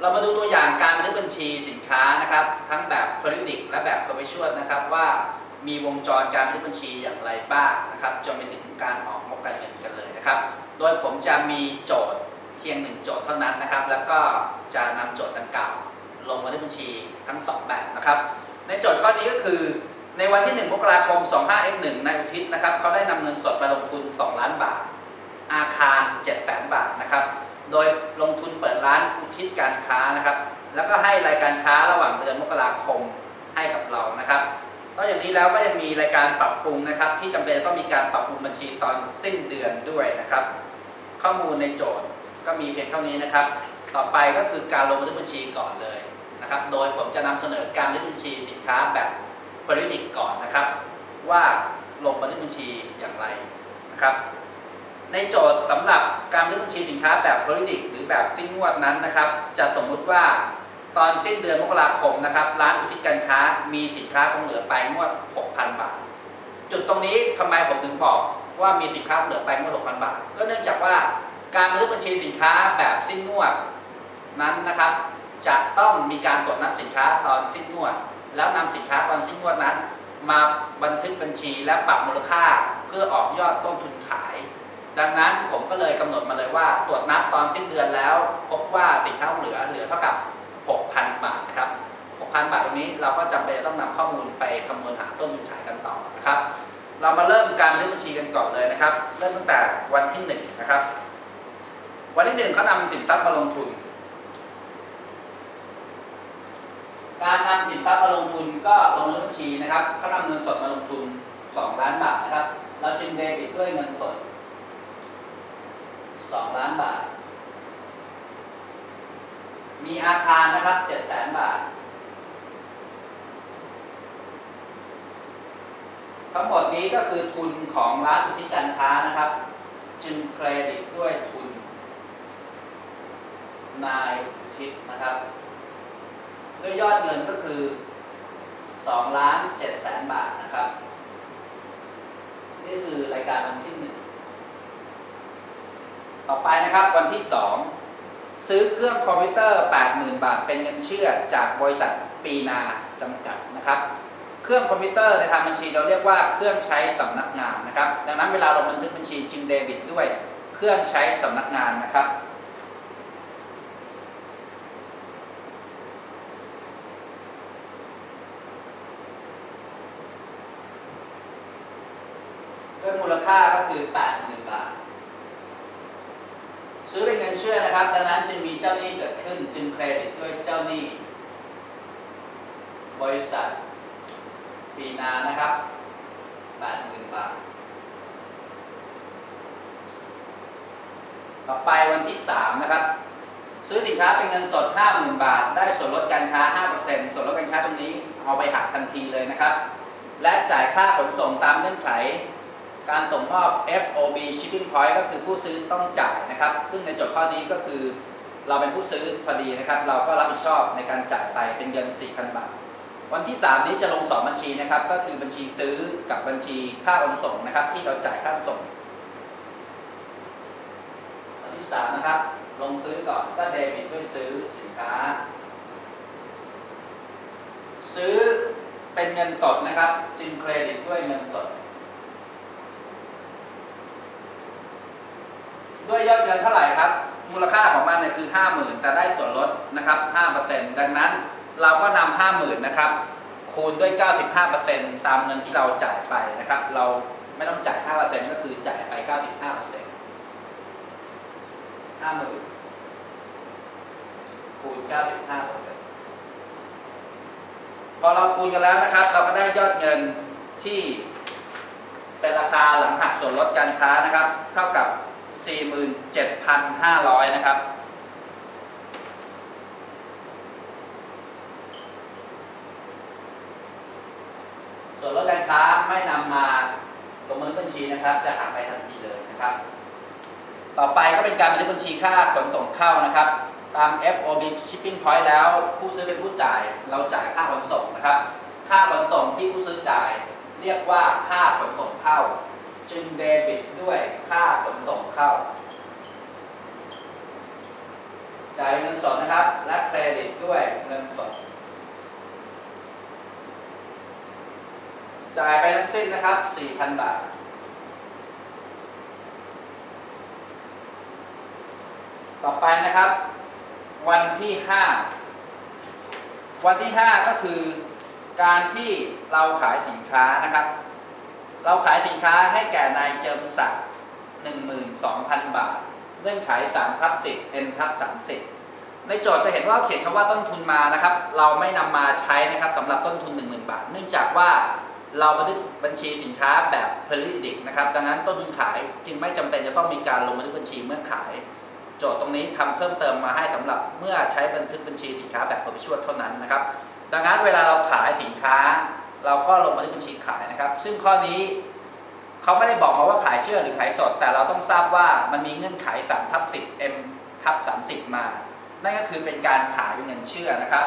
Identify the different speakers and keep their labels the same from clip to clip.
Speaker 1: เรามาดูตัวอย่างการบันทึกบัญชีสินค้านะครับ ทั้งแบบ periodic และแบบ perpetual นะครับว่ามีวงจรการบันทึกบัญชีอย่างไรบ้างนะครับจนไปถึงการออกงบการเงินกันเลยนะครับ โดยผมจะมีโจทย์เพียงหนึ่งโจทย์เท่านั้นนะครับ แล้วก็จะนำโจทย์ดังกล่าวลงบันทึกบัญชีทั้ง 2 แบบนะครับ ในโจทย์ข้อนี้ก็คือในวันที่ 1 มกราคม 25F1 นายอุทิศนะครับเขาได้นำเงินสดไปลงทุน 2 ล้านบาท อาคาร7 0 0 0 0 0บาทนะครับ โดยลงทุนเปิดร้านอุทิศการค้านะครับ แล้วก็ให้รายการค้าระหว่างเดือนมกราคมให้กับเรานะครับนอกจากนี้แล้วก็ยังมีรายการปรับปรุงนะครับ ที่จำเป็นต้องมีการปรับปรุงบัญชีตอนสิ้นเดือนด้วยนะครับ ข้อมูลในโจทย์ก็มีเพียงเท่านี้นะครับ ต่อไปก็คือการลงบันทึกบัญชีก่อนเลยนะครับ โดยผมจะนำเสนอการบันทึกบัญชีสินค้าแบบ periodic ก่อนนะครับ ว่าลงบันทึกบัญชีอย่างไรนะครับ ในโจทย์สำหรับการบันทึกบัญชีสินค้าแบบ periodic หรือแบบสิ้นงวดนั้นนะครับ จะสมมุติว่าตอนสิ้นเดือนมกราคมนะครับ ร้านอุทิศการค้ามีสินค้าคงเหลือไปงวด 6,000 บาท จุดตรงนี้ทำไมผมถึงบอกว่ามีสินค้าเหลือไปงวด 6,000 บาท ก็เนื่องจากว่าการบันทึกบัญชีสินค้าแบบสิ้นงวดนั้นนะครับ จะต้องมีการตรวจนับสินค้าตอนสิ้นงวด แล้วนำสินค้าตอนสิ้นงวดนั้น มาบันทึกบัญชีและปรับมูลค่า เพื่อออกยอดต้นทุนขาย ดังนั้นผมก็เลยกำหนดมาเลยว่าตรวจนับตอนสิ้นเดือนแล้ว พบว่าสินค้าเหลือเหลือเท่ากับ 6,000 บาทนะครับ 6,000 บาทตรงนี้เราก็จำเป็นจะต้องนำข้อมูลไปคำนวณหาต้นทุนขายกันต่อนะครับ เรามาเริ่มการบันทึกบัญชีกันก่อนเลยนะครับ เริ่มตั้งแต่วันที่1นะครับ วันที่1เขานำสินทรัพย์มาลงทุน การนำสินทรัพย์มาลงทุนก็ลงบัญชีนะครับเขานำเงินสดมาลงทุน 2 ล้านบาทนะครับ เราจึงเดบิตด้วยเงินสด 2 ล้านบาท มีอาคารนะครับ7 0 0 0 0 0บาท ทั้งหมดนี้ก็คือทุนของร้านอุทิศการค้านะครับ จึงเครดิตด้วยทุน นายอุทิศนะครับด้วยยอดเงินก็คือ2ล้าน7แสนบาทนะครับ นี่คือรายการวันที่หนึ่ง ต่อไปนะครับวันที่ 2 ซื้อเครื่องคอมพิวเตอร์ 80,000 บาท เป็นเงินเชื่อจากบริษัทปีนาจำกัดนะครับ เครื่องคอมพิวเตอร์ในทางบัญชีเราเรียกว่าเครื่องใช้สำนักงานนะครับ ดังนั้นเวลาเราบันทึกบัญชีจึงเดบิตด้วยเครื่องใช้สำนักงานนะครับด้วยมูลค่าก็คือ 80,000 บาท ซื้อเป็นเงินเชื่อนะครับ ดังนั้นจึงมีเจ้าหนี้เกิดขึ้น จึงเครดิตด้วยเจ้าหนี้ บริษัทปีนานะครับ80,000บาท ต่อไปวันที่3นะครับ ซื้อสินค้าเป็นเงินสด 50,000 บาท ได้ส่วนลดการค้า 5%ส่วนลดการค้าตรงนี้เอาไปหักทันทีเลยนะครับ และจ่ายค่าขนส่งตามเงื่อนไข การส่งมอบ FOB Shipping Point ก็คือผู้ซื้อต้องจ่ายนะครับ ซึ่งในโจทย์ข้อนี้ก็คือ เราเป็นผู้ซื้อพอดีนะครับ เราก็รับผิดชอบในการจ่ายไปเป็นเงิน 4,000 บาท วันที่ 3 นี้จะลง 2 บัญชีนะครับ ก็คือบัญชีซื้อกับบัญชีค่าขนส่งนะครับ ที่เราจ่ายค่าขนส่ง วันที่ 3 นะครับ ลงซื้อก่อนก็เดบิตด้วยซื้อสินค้า ซื้อเป็นเงินสดนะครับ จึงเครดิตด้วยเงินสด ด้วยยอดเงินเท่าไหร่ครับ มูลค่าของมันเนี่ยคือ 50,000 แต่ได้ส่วนลดนะครับ5%ดังนั้นเราก็นำ50,000นะครับคูณด้วย 95%ตามเงินที่เราจ่ายไปนะครับ เราไม่ต้องจ่าย 5%ก็คือจ่ายไป 95% 50,000คูณ 95%พอเราคูณกันแล้วนะครับ เราก็ได้ยอดเงินที่เป็นราคาหลังหักส่วนลดการค้านะครับ เท่ากับ 47,500 นะครับ ส่วนลดการค้าไม่นำมาลงบันทึกบัญชีนะครับ จะหักไปทันทีเลยนะครับ ต่อไปก็เป็นการบันทึกบัญชีค่าขนส่งเข้านะครับ ตาม FOB Shipping Point แล้วผู้ซื้อเป็นผู้จ่ายเราจ่ายค่าขนส่งนะครับ ค่าขนส่งที่ผู้ซื้อจ่าย เรียกว่าค่าขนส่งเข้า จึงเดบิตด้วยค่าขนส่งเข้า จ่ายเงินสดนะครับ และเครดิตด้วยเงินสด จ่ายไปทั้งสิ้นนะครับ 4,000 บาท ต่อไปนะครับ วันที่ 5 วันที่ 5 ก็คือการที่เราขายสินค้านะครับ เราขายสินค้าให้แก่นายเจิมศักดิ์12,000 บาท เงื่อนไข3ทับ10 n ทับ30 ในโจทย์จะเห็นว่าเขียนคำว่าต้นทุนมานะครับ เราไม่นำมาใช้นะครับสำหรับต้นทุน 10,000 บาท เนื่องจากว่าเราบันทึกบัญชีสินค้าแบบ periodic นะครับ ดังนั้นต้นทุนขายจึงไม่จำเป็นจะต้องมีการลงบันทึกบัญชีเมื่อขาย โจทย์ตรงนี้ทำเพิ่มเติมมาให้สำหรับเมื่อใช้บันทึกบัญชีสินค้าแบบ perpetual เท่านั้นนะครับ ดังนั้นเวลาเราขายสินค้า เราก็ลงบันทึกบัญชีขายนะครับ ซึ่งข้อนี้เขาไม่ได้บอกมาว่าขายเชื่อหรือขายสด แต่เราต้องทราบว่ามันมีเงื่อนไข3ทับ10 m ทับ30 มา นั่นก็คือเป็นการขายเป็นเงินเชื่อนะครับ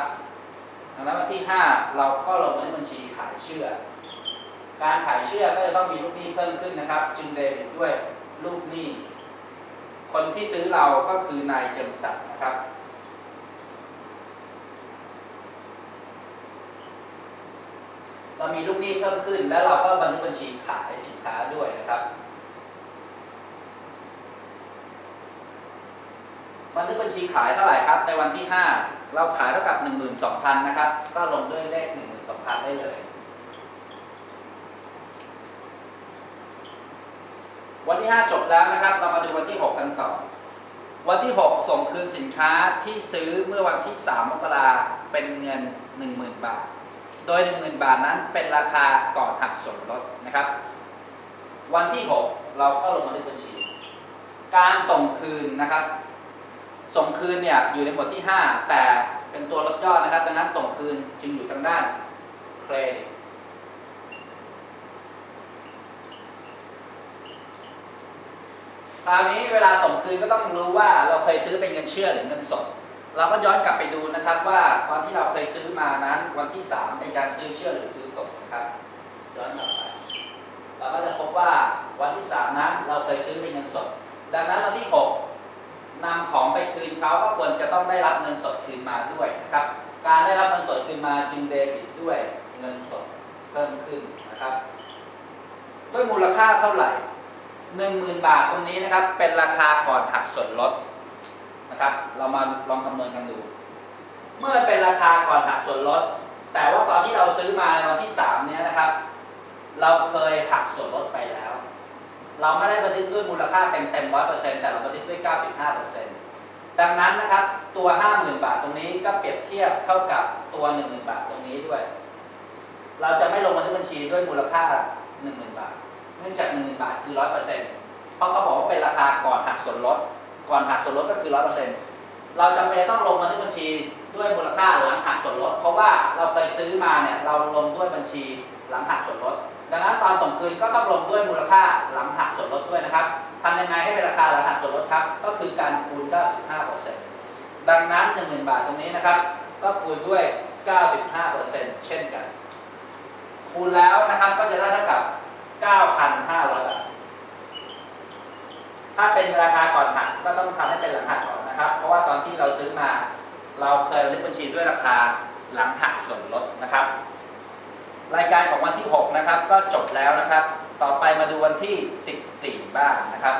Speaker 1: ดังนั้นวันที่ 5 เราก็ลงบันทึกบัญชีขายเชื่อ การขายเชื่อก็จะต้องมีลูกหนี้เพิ่มขึ้นนะครับ จึงเดบิตด้วยลูกหนี้ คนที่ซื้อเราก็คือนายเจิมศักดิ์นะครับ เรามีลูกหนี้เพิ่มขึ้น แล้วเราก็บันทึกบัญชีขายสินค้าด้วยนะครับบันทึกบัญชีขายเท่าไหร่ครับ ในวันที่ 5 เราขายเท่ากับ 12,000นะครับ ก็ลงด้วยเลข 12,000 ได้เลย วันที่ 5 จบแล้วนะครับ เรามาดูวันที่ 6 กันต่อ วันที่ 6 ส่งคืนสินค้าที่ซื้อเมื่อวันที่ 3 มกราเป็นเงิน 10,000 บาท โดย 10,000 บาทนั้นเป็นราคาก่อนหักส่วนลดนะครับ วันที่ 6 เราก็ลงบันทึกบัญชี การส่งคืนนะครับ ส่งคืนเนี่ยอยู่ในหมวดที่ 5 แต่เป็นตัวลดยอดนะครับ ดังนั้นส่งคืนจึงอยู่ทางด้านเครดิตคราวนี้เวลาส่งคืนก็ต้องรู้ว่าเราเคยซื้อเป็นเงินเชื่อหรือเงินสด เราก็ย้อนกลับไปดูนะครับว่าตอนที่เราเคยซื้อมานั้นวันที่ 3 เป็นการซื้อเชื่อหรือซื้อสดนะครับย้อนกลับไปเราก็จะพบว่าวันที่ 3 นั้นเราเคยซื้อเป็นเงินสด ดังนั้นวันที่ 6นำของไปคืนเขาก็ควรจะต้องได้รับเงินสดคืนมาด้วยนะครับการได้รับเงินสดคืนมาจึงเดบิตด้วยเงินสดเพิ่มขึ้นนะครับด้วยมูลค่าเท่าไหร่หนึ่งหมื่นบาทตรงนี้นะครับเป็นราคาก่อนหักส่วนลด นะครับ เรามาลองคำนวณกันดู เมื่อเป็นราคาก่อนหักส่วนลด แต่ว่าตอนที่เราซื้อมาในวันที่สามเนี้ยนะครับ เราเคยหักส่วนลดไปแล้ว เราไม่ได้บันทึกด้วยมูลค่าเต็มเต็มร้อยเปอร์เซ็นต์แต่เราบันทึกด้วยเก้าสิบห้าเปอร์เซ็นต์ดังนั้นนะครับตัวห้าหมื่นบาทตรงนี้ก็เปรียบเทียบเท่ากับตัวหนึ่งหมื่นบาทตรงนี้ด้วย เราจะไม่ลงบันทึกบัญชีด้วยมูลค่าหนึ่งหมื่นบาท เนื่องจาก 1 0,000 บาทคือ 100%เพราะเขาบอกว่าเป็นราคาก่อนหักส่วนลด ก่อนหักส่วนลดก็คือ100%เราจำเป็นต้องลงบันทึกบัญชีด้วยมูลค่าหลังหักส่วนลด เพราะว่าเราเคยซื้อมาเนี่ยเราลงด้วยบัญชีหลังหักส่วนลด ดังนั้นตอนส่งคืนก็ต้องลงด้วยมูลค่าหลังหักส่วนลดด้วยนะครับทำยังไงให้เป็นราคาหลังหักส่วนลดครับ ก็คือการคูณ 95%ดังนั้น 10,000 บาทตรงนี้นะครับ ก็คูณด้วย 95%เช่นกัน คูณแล้วนะครับก็จะได้เท่ากับ 9,500 บาท ถ้าเป็นราคาก่อนหักก็ต้องทำให้เป็นหลังหักก่อนนะครับ เพราะว่าตอนที่เราซื้อมา เราเคยบันทึกบัญชีด้วยราคาหลังหักส่วนลดนะครับ รายการของวันที่ 6 นะครับ ก็จบแล้วนะครับ ต่อไปมาดูวันที่ 14 บ้างนะครับ